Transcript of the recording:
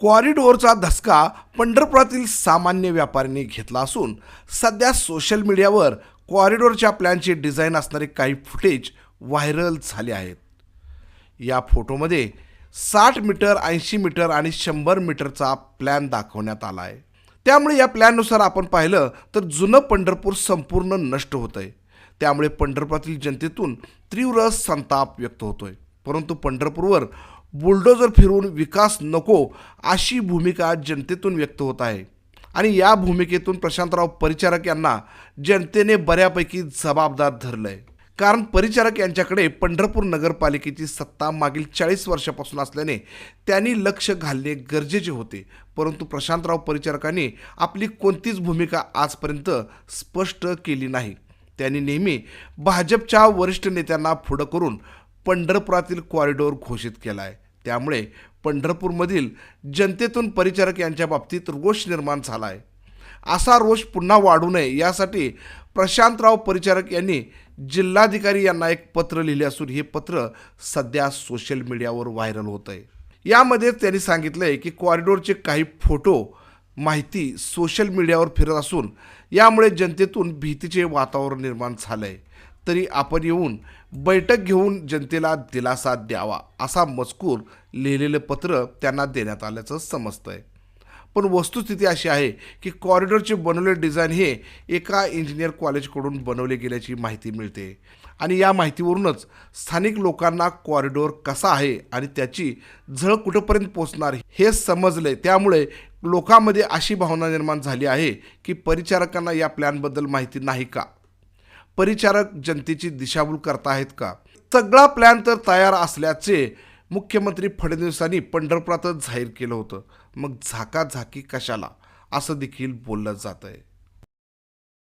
कॉरिडोरचा धसका पंढरपुरातील सामान्य व्यापाऱ्यांनी घेतला असून सध्या सोशल मीडियावर कॉरिडोरच्या प्लॅनचे डिझाईन असणारे काही फुटेज व्हायरल झाले आहेत. या फोटोमध्ये साठ मीटर ऐंशी मीटर आणि शंभर मीटरचा प्लॅन दाखवण्यात आला आहे त्यामुळे या प्लॅननुसार आपण पाहिलं तर जुनं पंढरपूर संपूर्ण नष्ट होतं आहे त्यामुळे पंढरपुरातील जनतेतून तीव्र संताप व्यक्त होतोय. परंतु पंढरपूरवर बुलडोजर फिरवून विकास नको अशी भूमिका जनतेतून व्यक्त होत आहे. आणि या भूमिकेतून प्रशांतराव परिचारक यांना जनतेने बऱ्यापैकी जबाबदार धरलं आहे कारण परिचारक यांच्याकडे पंढरपूर नगरपालिकेची सत्ता मागील चाळीस वर्षापासून असल्याने त्यांनी लक्ष घालणे गरजेचे होते. परंतु प्रशांतराव परिचारकांनी आपली कोणतीच भूमिका आजपर्यंत स्पष्ट केली नाही. त्यांनी नेहमी भाजपच्या वरिष्ठ नेत्यांना पुढं करून पंढरपुरातील कॉरिडॉर घोषित केला आहे त्यामुळे पंढरपूरमधील जनतेतून परिचारक यांच्या बाबतीत रोष निर्माण झाला आहे असा रोष पुन्हा वाढू नये यासाठी प्रशांतराव परिचारक यांनी जिल्हाधिकारी यांना एक पत्र लिहिले असून हे पत्र सध्या सोशल मीडियावर व्हायरल होत आहे यामध्ये त्यांनी सांगितलं आहे की कॉरिडोरचे काही फोटो माहिती सोशल मीडियावर फिरत असून यामुळे जनतेतून भीतीचे वातावरण निर्माण झालं आहे तरी आपण येऊन बैठक घेऊन जनतेला दिलासा द्यावा असा मजकूर लिहिलेलं पत्र त्यांना देण्यात आल्याचं समजतं आहे पण वस्तुस्थिती अशी आहे की कॉरिडॉरचे बनवलेले डिझाईन हे एका इंजिनियर कॉलेजकडून बनवले गेल्याची माहिती मिळते. आणि या माहितीवरूनच स्थानिक लोकांना कॉरिडॉर कसा आहे आणि त्याची झळ कुठंपर्यंत पोचणार हे समजले त्यामुळे लोकांमध्ये अशी भावना निर्माण झाली आहे की परिचारकांना या प्लॅनबद्दल माहिती नाही का? परिचारक जनतेची दिशाभूल करताहेत का? सगळा प्लॅन तर तयार असल्याचे मुख्यमंत्री फडणवीसांनी पंढरपुरातच जाहीर केलं होतं. मग झाकाझाकी कशाला? असं देखील बोललं जात आहे